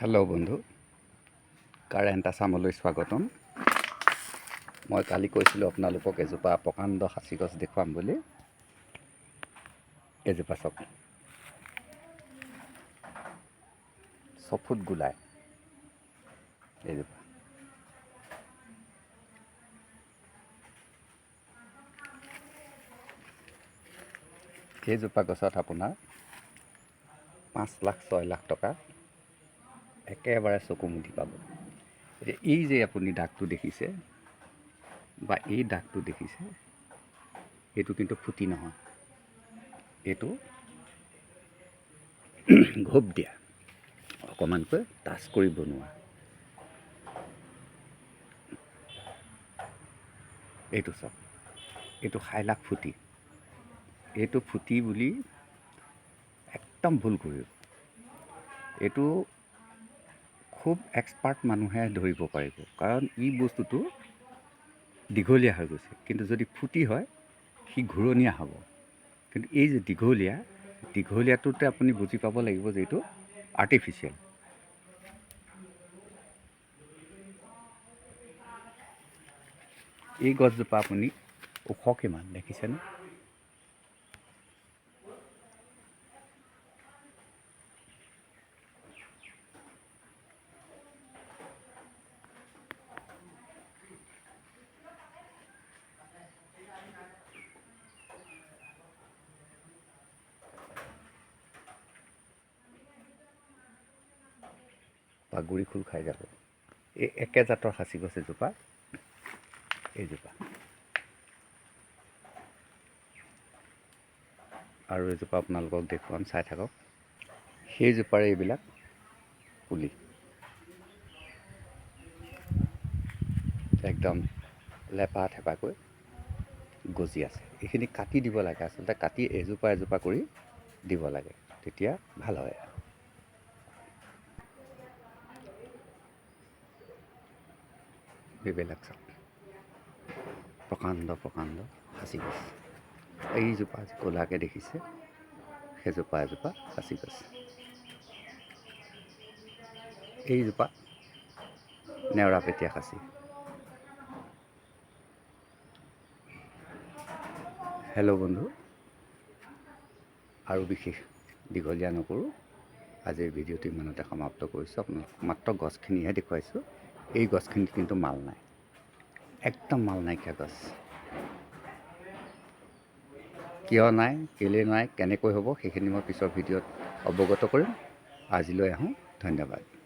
Hello' বন্ধু। Current আছামলৈ স্বাগতম। মই কালি কৈছিলোঁ আপোনালোকক এজোপা প্ৰকাণ্ড সাঁচি গছ দেখুৱাম বুলি। এজোপা চক ছফুট গোলাই এজোপা। এইজোপা গছত আপোনাৰ পাঁচ লাখ ছয় লাখ টকা। একেবাৰে চকু মুদি পাব। এতিয়া এই যে আপুনি দাগটো দেখিছে, বা এই দাগটো দেখিছে, এইটো কিন্তু ফুটি নহয়। এইটো ঘোপ দিয়া। অকণমানকৈ টাচ কৰি বনোৱা। এইটো চাওক, এইটো সাইলাখ ফুটি। এইটো ফুটি বুলি একদম ভুল কৰিব এইটো খুব এক্সপাৰ্ট মানুহে ধৰিব পাৰিব। কাৰণ ই বস্তুটো দীঘলীয়া হৈ গৈছে। কিন্তু যদি ফুটি হয়, সি ঘূৰণীয়া হ'ব। কিন্তু এই যে দীঘলীয়া, দীঘলীয়াটোতে আপুনি বুজি পাব লাগিব যে এইটো আৰ্টিফিচিয়েল এই গছজোপা আপুনি ওখ কিমান দেখিছেনে? বা গুৰি খোল খাই যাব। এই একে জাতৰ সাঁচি গছ এজোপা। এইজোপা। আৰু এজোপা আপোনালোকক দেখুৱাম চাই থাকক। সেইজোপাৰে এইবিলাক পুলি। একদম লেপা থেপাকৈ গজি আছে। এইখিনি কাটি দিব লাগে আচলতে কাটি এজোপা এজোপা কৰি দিব লাগে। তেতিয়া ভাল হয়। চাওক প্ৰকাণ্ড প্ৰকাণ্ড সাঁচি গছ এইজোপা ক'লাকৈ দেখিছে সেইজোপা এজোপা সাঁচি গছ এইজোপা নেওৰাপেটীয়া সাঁচি হেল্ল' বন্ধু। আৰু বিশেষ দীঘলীয়া নকৰোঁ। আজিৰ ভিডিঅ'টো ইমানতে সমাপ্ত কৰিছোঁ। আপোনালোকক মাত্ৰ গছখিনিহে দেখুৱাইছোঁ। এই গছখিনি কিন্তু মাল নাই। একদম মাল নাইকিয়া গছ। কিয় নাই, কেলৈ নাই, কেনেকৈ হ'ব, সেইখিনি মই পিছৰ ভিডিঅ'ত অৱগত কৰিম। আজিলৈ আহোঁ, ধন্যবাদ।